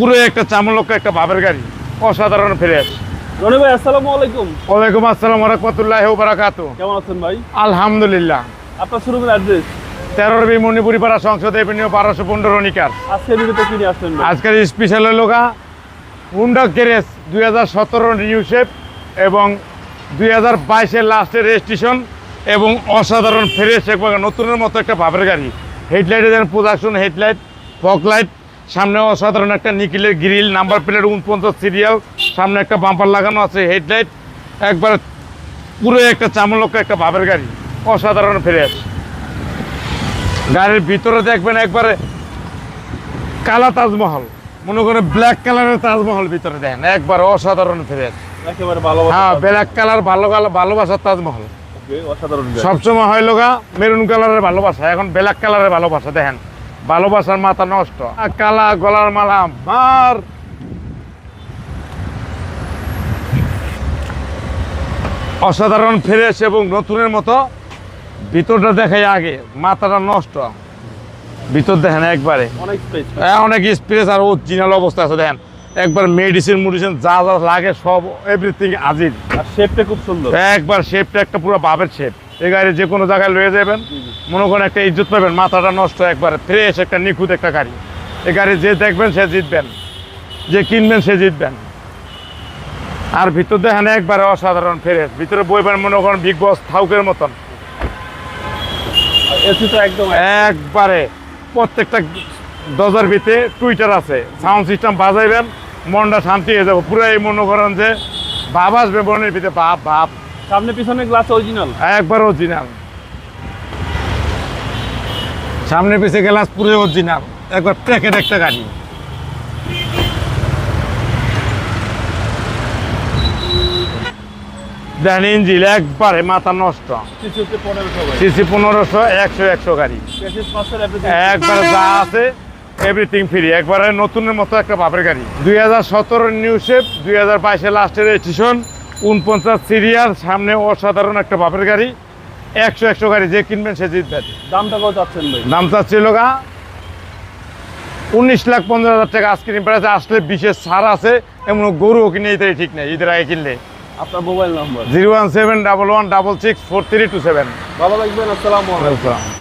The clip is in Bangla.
পুরো একটা চামলক্ষ একটা বাবের গাড়ি। অসাধারণ ফ্রেশ। রনি ভাই আসসালামু আলাইকুম। ওয়ালাইকুম আসসালাম রহমতুল্লাহ বারাকাত কেমন আছেন ভাই? আলহামদুলিল্লাহ। আপনার শোরুমের অ্যাড্রেস? তেরোর বি মণিপুরি পাড়া সংসদ এভিনিউ বারোশো পনেরো নিকার আজকে ভিডিওতে কি নিয়ে আসছেন ভাই? আজকের স্পেশাল হলো গা হুন্ডা গ্যারেজ দুই হাজার সতেরো নিউ শেপ এবং দুই হাজার বাইশের লাস্টের রেজিস্ট্রেশন এবং অসাধারণ ফ্রেশ একবার নতুনের মতো একটা ভাবের গাড়ি। হেডলাইটে then production headlight fog light সামনে অসাধারণ একটা নিকিলের গ্রিল নাম্বার প্লেট উনপঞ্চাশ সিরিয়াল সামনে একটা বাম্পার লাগানো আছে হেডলাইট একবার পুরো একটা চামলক্ষ একটা ভাবের গাড়ি অসাধারণ ফ্রেশ গাড়ির ভিতরে দেখবেন একবারে কালা তাজমহল মনে করেন ব্ল্যাক কালারের তাজমহল ভিতরে দেখেন একবার অসাধারণ ফ্রেশ হ্যাঁ ব্ল্যাক কালার ভালো ভালোবাসার তাজমহল। সবসময় হয় লোগা মেরুন কালারের ভালোবাসা এখন ব্ল্যাক কালারের ভালোবাসা দেখেন। ভালোবাসার মাথা নষ্ট। কালা গলার মালা মার। অসাধারণ ফ্রেশ এবং নতুনের মতো ভিতরটা দেখাই আগে মাথাটা নষ্ট। ভিতর দেখেন একবারে। অনেক স্পেস হ্যাঁ, অনেক আর অরিজিনাল অবস্থা আছে দেখেন। একবার মেডিসিন মেডিসিন যা যা লাগে সব এভরিথিং আজির আর শেপটা খুব সুন্দর। একবার শেপটা একটা পুরো বাবের শেপ এই গাড়ি যে কোনো জায়গায় লয়ে যাবেন। মনে করেন একটা ইজ্জত পাবেন মাথাটা নষ্ট একবার ফ্রেশ একটা নিখুঁত একটা গাড়ি। এই গাড়ি যে দেখবেন সে জিতবেন যে কিনবেন সে জিতবেন। আর ভিতর দেখেন একবারে অসাধারণ ফ্রেশ ভিতরে বইবেন মনে করেন বিগ বস থাউকের মতন। একবারে প্রত্যেকটা দরজার ভিতরে টুইটার আছে সাউন্ড সিস্টেম বাজাইবেন মনটা শান্তি হয়ে যাবে। পুরো এই মনে করেন যে ভাব আসবে মনের ভিতরে ভাব ভাব সামনে পিছনে গ্লাস অরিজিনাল একবার অরিজিনাল সামনে পিছিয়ে গ্লাস পুরো অরিজিনাল একবার প্যাকেট একটা গাড়ি। দেখেন ইঞ্জিল একবারে মাথা নষ্ট। সিসি পনেরোশো একশো একশো গাড়ি। একবারে যা আছে এভরিথিং ফ্রি একবারে নতুনের মতো একটা বাপের গাড়ি। দুই হাজার সতেরো নিউ শেপ দুই হাজার বাইশে লাস্টের রেজিস্ট্রেশন উনপঞ্চাশ সিরিয়াল সামনে অসাধারণ একটা বাপের গাড়ি একশো একশো গাড়ি যে কিনবেন সে জিতবেন দামটা কত চাচ্ছেন ভাই? দাম চাচ্ছিল গা উনিশ লাখ পনেরো হাজার টাকা আজকের প্রাইসে আসলে বিশেষ ছাড় আছে এমন গরুও কিনে এটাই ঠিক নেই ঈদের আগে কিনলে। আপনার mobile number zero one seven double one double six four three two seven. ভালো লাগবেন আসসালামু আলাইকুম।